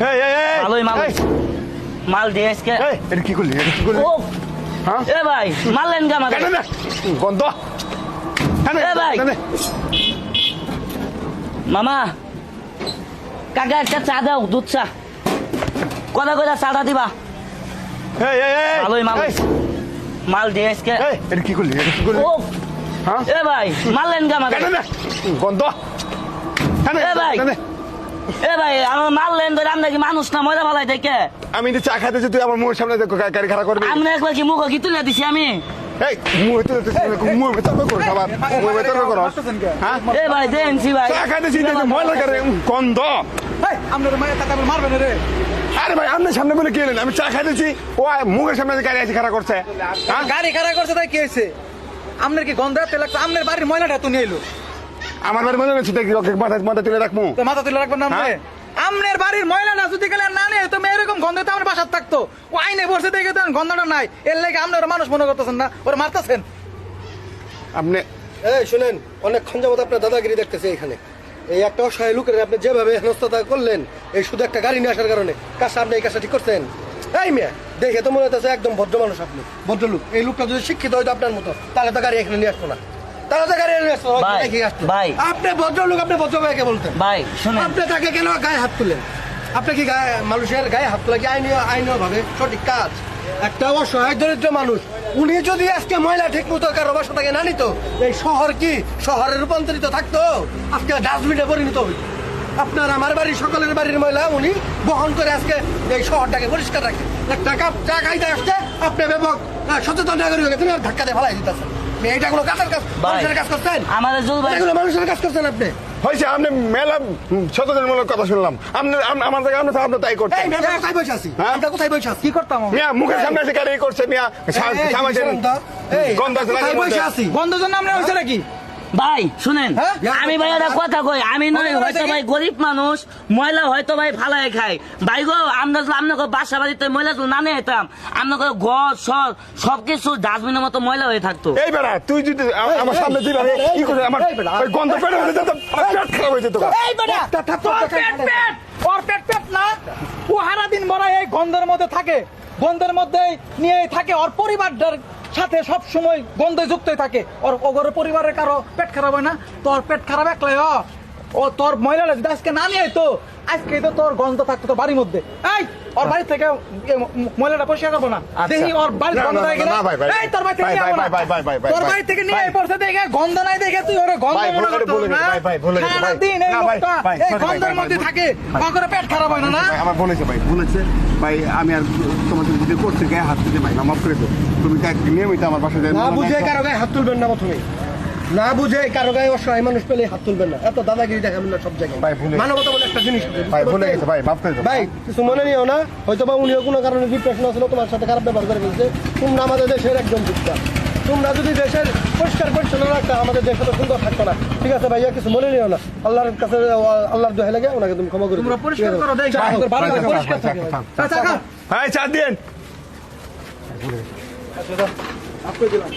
এই এই এই! ভালোই মাল। মাল দিয়ে আজকে এই এটা কি করলি? এটা কি করলি? ও হ্যাঁ এ ভাই মারলেন কে আমাকে গন্ধ এ ভাই। মামা কাকা একটা চা দাও দুধ চা। কথা কথা চাটা দিবা? এই এই এই! ভালোই মাল। মাল দিয়ে আজকে এই এটা কি করলি? এটা কি করলি? ও হ্যাঁ এ ভাই মারলেন কে আমাকে গন্ধ এ ভাই। এ ভাই আমার মারলেন ধরে আমরা কি মানুষ না? মজা ভালাই দেখে। আমি কিন্তু চা খাইতেছি তুই আমার মুখের সামনে দেখো গা- গাড়ি খারাপ করবি? আমরা একবার কি মুখ কি তুলে দিছি আমি? এই মুখ তো মুখ ভেতর করো সবার। মুখ ভেতর করো। হ্যাঁ? এ ভাই দেনছি ভাই। চা খাইতেছি দেখো ময়লা করে গন্ধ। আপনার মায়ের টাকা মারবেন রে। আরে ভাই আপনার সামনে বলে কি আমি চা খাইতেছি ও মুখের সামনে গাড়ি আছে খারাপ করছে। হ্যাঁ? গাড়ি খারাপ করছে তাই কি হয়েছে? আপনার কি গন্ধ তেল আপনার বাড়ির ময়লাটা তো নিয়ে এলো। আমার বাড়ি মনে হচ্ছে দেখি ওকে মাথা মাথা তুলে রাখব। তো মাথা তুলে রাখবেন না আপনি হ্যাঁ? আপনার বাড়ির ময়লা না যদি গেলে না নেই। তুমি এরকম গন্ধ তো আমার বাসার থাকতো। ও আইনে বসে দেখে তো গন্ধটা নাই। এর লাগে আপনি ওরা মানুষ মনে করতেছেন না। ওরা মারতেছেন। আপনি এই শুনেন অনেক যাবত আপনার দাদাগিরি দেখতেছে এখানে এই একটা অসহায় লোকের আপনি যেভাবে হেনস্থতা করলেন এই শুধু একটা গাড়ি নিয়ে আসার কারণে। কাজটা আপনি এই কাজটা ঠিক করছেন? এই মেয়ে দেখে তো মনে হচ্ছে একদম ভদ্র মানুষ আপনি। ভদ্রলোক এই লোকটা যদি শিক্ষিত হইতো আপনার মতো তাহলে তো গাড়ি এখানে নিয়ে আসতো না। তাহলে তো গাড়ি নিয়ে আসতো না, ভাই, দেখে আসতো ভাই। আপনি ভদ্রলোক আপনি ভদ্র ভাইকে বলতেন। ভাই শুনেন। আপনি তাকে কেন গায়ে হাত তুলেন? আপনি কি গায়ে মানুষের গায়ে হাত তোলা আইনীয় আইনীয় ভাবে সঠিক কাজ? একটা অসহায় দরিদ্র মানুষ উনি যদি আজকে ময়লা ঠিক মতো কারও বাসা থেকে না নিত এই শহর কি শহরে রূপান্তরিত থাকতো? আজকে ডাস্টবিনে পরিণত হইত। আপনার আমার বাড়ির সকলের বাড়ির ময়লা উনি বহন করে আজকে এই শহরটাকে পরিষ্কার রাখে। একটা কাপ চা খাইতে আসছে আপনি ব্যাপক সচেতন নাগরিক ধাক্কা দিয়ে ফেলাই দিতেছেন। এইটা কোনো কাজের কাজ মানুষের কাজ করছেন? আমাদের জুল ভাই এগুলো মানুষের কাজ করছেন আপনি? হয়েছে আপনি মেলা সচেতনমূলক কথা শুনলাম। আপনি আম- আমার থেকে আপনি আপনি তাই করছেন মেয়ে, কোথায় বসে আছি? হ্যাঁ? আমরা কোথায় বসে আছি? কি করতাম মিয়া মুখের সামনে এসে গাড়ি করছে মিয়া। গন্ধ গন্ধ? জন্য আমরা হয়েছে নাকি? ভাই শুনেন হ্যাঁ? আমি ভাই একটা কথা কই আমি নয় হয়তো ভাই গরিব মানুষ ময়লা হয়তো ভাই ফালাই খাই ভাই গো আমরা যদি আপনাকে বাসা বাড়িতে ময়লা যদি না নিয়ে আপনাকে ঘর সব সবকিছু ডাস্টবিনের মতো ময়লা হয়ে থাকতো। এই বেড়া তুই যদি আমার সামনে দিবি আরে কি করে আমার গন্ধ পেটে হয়ে যেত পেট খারাপ হয়ে যেত। এই তোর পেট পেট ওর পেট পেট। না? ও সারা দিন মরা এই গন্ধের মধ্যে থাকে। গন্ধের মধ্যে নিয়ে থাকে ওর পরিবারটার সাথে সব সময় গন্ধে যুক্তই থাকে ওর ওগর পরিবারের কারও পেট খারাপ হয় না তোর পেট খারাপ একলাই। ও তোর যদি আজকে না নিয়ে তো। আজকে তো তোর গন্ধ থাকতো তোর বাড়ির মধ্যে। এই ওর বাড়ি থেকে এ ম- ম- মহিলাটা পরিষ্কার করব না। আচ্ছা। দেখি ওর গন্ধ ভাই, ভাই, এই তোর বাড়ি থেকে তোর বাড়ি থেকে নিয়ে এই পড়ছে দেখে গন্ধ নাই দেখে তুই ওরে গন্ধ মনে করতো না। সারাদিন এই লোকটা এই গন্ধের মধ্যে থাকে করে পেট খারাপ হয় না না? আমার বলেছে ভাই বলেছে ভাই আমি আর তোমাদের যদি করতে গায়ে হাত দিতে ভাই মাফ করে দাও। তুমি নিয়মিত আমার বাসায় যাই না বুঝে কারও গায়ে হাত তুলবেন না প্রথমে। না বুঝে কারও গায়ে অসহায় মানুষ পেলে হাত তুলবেন না। এত দাদাগিরি দেখাবেন না সব জায়গায়। ভাই, মানবতা বলে একটা জিনিস ভাই ভুলে গেছে ভাই মাফ করে ভাই কিছু মনে নিও না হয়তো বা উনিও কোনো কারণে ডিপ্রেশন ছিল তোমার সাথে খারাপ ব্যবহার করে ফেলছে। তোমরা আমাদের দেশের একজন যোদ্ধা। তোমরা যদি দেশের পরিষ্কার পরিচ্ছন্ন রাখতে আমাদের দেশ তো সুন্দর থাকতো না। ঠিক আছে ভাইয়া কিছু মনে নিও না। আল্লাহর কাছে আল্লাহর দোহাই লাগে ওনাকে তুমি ক্ষমা করে তোমরা পরিষ্কার করো দেখ ভালো ভাই, করে পরিষ্কার থাকে। ভাই চা দিন আপনি দিলাম